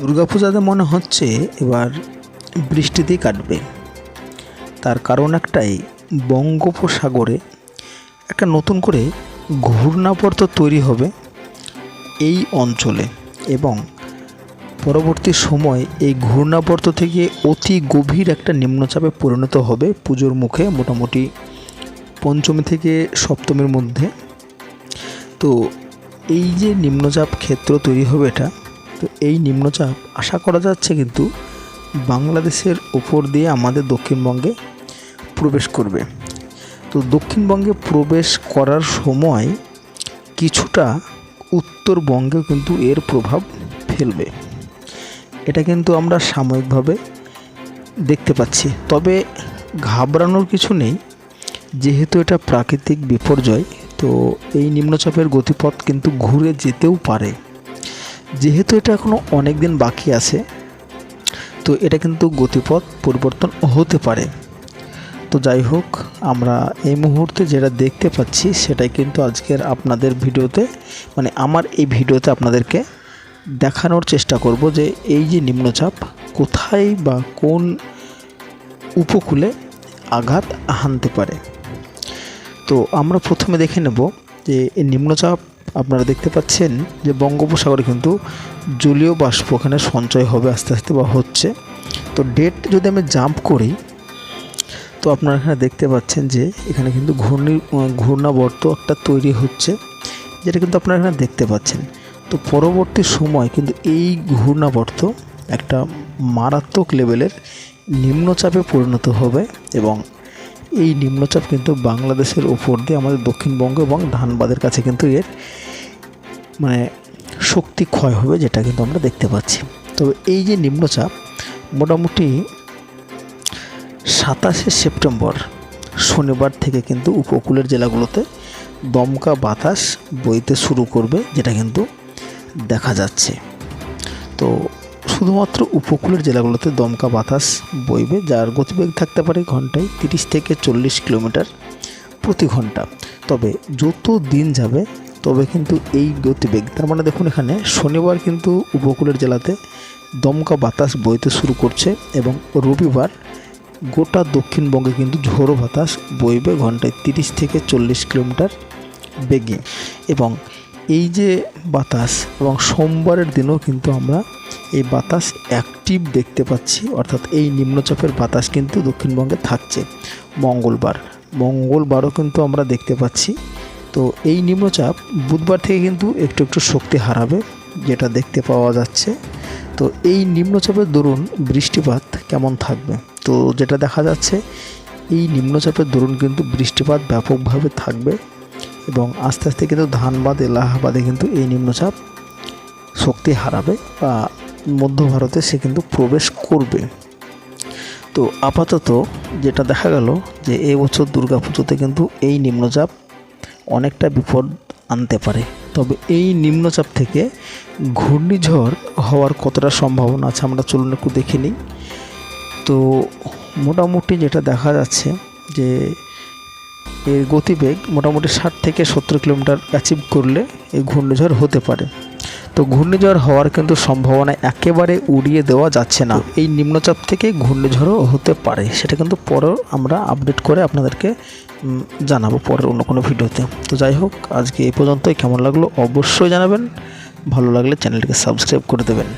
দুর্গাপূজাতে মনে হচ্ছে এবার বৃষ্টিতেই কাটবে। তার কারণ একটাই, বঙ্গোপসাগরে একটা নতুন করে ঘূর্ণাবর্ত তৈরি হবে এই অঞ্চলে এবং পরবর্তী সময় এই ঘূর্ণাবর্ত থেকে অতি গভীর একটা নিম্নচাপে পরিণত হবে পুজোর মুখে মোটামুটি পঞ্চমী থেকে সপ্তমীর মধ্যে। তো এই যে নিম্নচাপ ক্ষেত্র তৈরি হবে এটা তো এই নিম্নচাপ আশা করা যাচ্ছে কিন্তু বাংলাদেশের উপর দিয়ে আমাদের দক্ষিণবঙ্গে প্রবেশ করবে। তো দক্ষিণবঙ্গে প্রবেশ করার সময় কিছুটা উত্তরবঙ্গেও কিন্তু এর প্রভাব ফেলবে। এটা কিন্তু আমরা সাময়িকভাবে দেখতে পাচ্ছি। তবে ঘাবড়ানোর কিছু নেই, যেহেতু এটা প্রাকৃতিক বিপর্যয়, তো এই নিম্নচাপের গতিপথ কিন্তু ঘুরে যেতেও পারে। যেহেতু এটা এখনও অনেক দিন বাকি আছে, তো এটা কিন্তু গতিপথ পরিবর্তন হতে পারে। তো যাই হোক, আমরা এই মুহূর্তে যেটা দেখতে পাচ্ছি সেটাই কিন্তু আজকের আপনাদের ভিডিওতে মানে আমার এই ভিডিওতে আপনাদেরকে দেখানোর চেষ্টা করব যে এই যে নিম্নচাপ কোথায় বা কোন উপকূলে আঘাত হানতে পারে। তো আমরা প্রথমে দেখে নেব যে এই নিম্নচাপ আপনারা দেখতে পাচ্ছেন যে বঙ্গোপসাগরে কিন্তু জলীয় বাষ্প এখানে সঞ্চয় হবে আস্তে আস্তে বা হচ্ছে। তো ডেট যদি আমি জাম্প করি, তো আপনারা এখানে দেখতে পাচ্ছেন যে এখানে কিন্তু ঘূর্ণি, ঘূর্ণাবর্ত একটা তৈরি হচ্ছে, যেটা কিন্তু আপনারা এখানে দেখতে পাচ্ছেন। তো পরবর্তী সময় কিন্তু এই ঘূর্ণাবর্ত একটা মারাত্মক লেভেলের নিম্নচাপে পরিণত হবে এবং এই নিম্নচাপ কিন্তু বাংলাদেশের উপর দিয়ে আমাদের দক্ষিণবঙ্গ এবং ধানবাদের কাছে কিন্তু এর মানে শক্তি ক্ষয় হবে যেটা কিন্তু আমরা দেখতে পাচ্ছি। তবে এই যে নিম্নচাপ, মোটামুটি সাতাশে সেপ্টেম্বর শনিবার থেকে কিন্তু উপকূলের জেলাগুলোতে দমকা বাতাস বইতে শুরু করবে, যেটা কিন্তু দেখা যাচ্ছে। তো শুধুমাত্র উপকূলের জেলাগুলোতে দমকা বাতাস বইবে, যার গতিবেগ থাকতে পারে ঘন্টায় তিরিশ থেকে চল্লিশ কিলোমিটার প্রতি ঘণ্টা। তবে যত দিন যাবে, তবে কিন্তু এই গতিবেগ। তার মানে দেখুন এখানে শনিবার কিন্তু উপকূলের জেলাতে দমকা বাতাস বইতে শুরু করছে এবং রবিবার গোটা দক্ষিণবঙ্গে কিন্তু ঝোড়ো বাতাস বইবে ঘন্টায় তিরিশ থেকে চল্লিশ কিলোমিটার বেগে। এবং এই যে বাতাস এবং সোমবারের দিনও কিন্তু আমরা এই বাতাস অ্যাক্টিভ দেখতে পাচ্ছি, অর্থাৎ এই নিম্নচাপের বাতাস কিন্তু দক্ষিণবঙ্গে থাকছে। মঙ্গলবার, মঙ্গলবারও কিন্তু আমরা দেখতে পাচ্ছি। তো এই নিম্নচাপ বুধবার থেকে কিন্তু একটু একটু শক্তি হারাবে, যেটা দেখতে পাওয়া যাচ্ছে। তো এই নিম্নচাপের দরুন বৃষ্টিপাত কেমন থাকবে? তো যেটা দেখা যাচ্ছে, এই নিম্নচাপের দরুন কিন্তু বৃষ্টিপাত ব্যাপকভাবে থাকবে এবং আস্তে আস্তে কিন্তু ধানবাদ, এলাহাবাদে কিন্তু এই নিম্নচাপ শক্তি হারাবে বা মধ্য ভারতে সে কিন্তু প্রবেশ করবে। তো আপাতত যেটা দেখা গেল যে এই বছর দুর্গাপুজোতে কিন্তু এই নিম্নচাপ অনেকটা বিপদ আনতে পারে। তবে এই নিম্নচাপ থেকে ঘূর্ণিঝড় হওয়ার কতটা সম্ভাবনা আছে আমরা চলুন একটু দেখে নিই। তো মোটামুটি যেটা দেখা যাচ্ছে যে এর গতিবেগ মোটামুটি ষাট থেকে সত্তর কিলোমিটার অ্যাচিভ করলে এই ঘূর্ণিঝড় হতে পারে। তো ঘূর্ণিঝড় হওয়ার কিন্তু সম্ভাবনা একেবারে উড়িয়ে দেওয়া যাচ্ছে না। এই নিম্নচাপ থেকে ঘূর্ণিঝড়ও হতে পারে, সেটা কিন্তু পরেও আমরা আপডেট করে আপনাদেরকে জানাব পরের অন্য কোনো ভিডিওতে। তো যাই হোক, আজকে এই পর্যন্তই। কেমন লাগল অবশ্যই জানাবেন। ভালো লাগলে চ্যানেলটিকে সাবস্ক্রাইব করে দেবেন।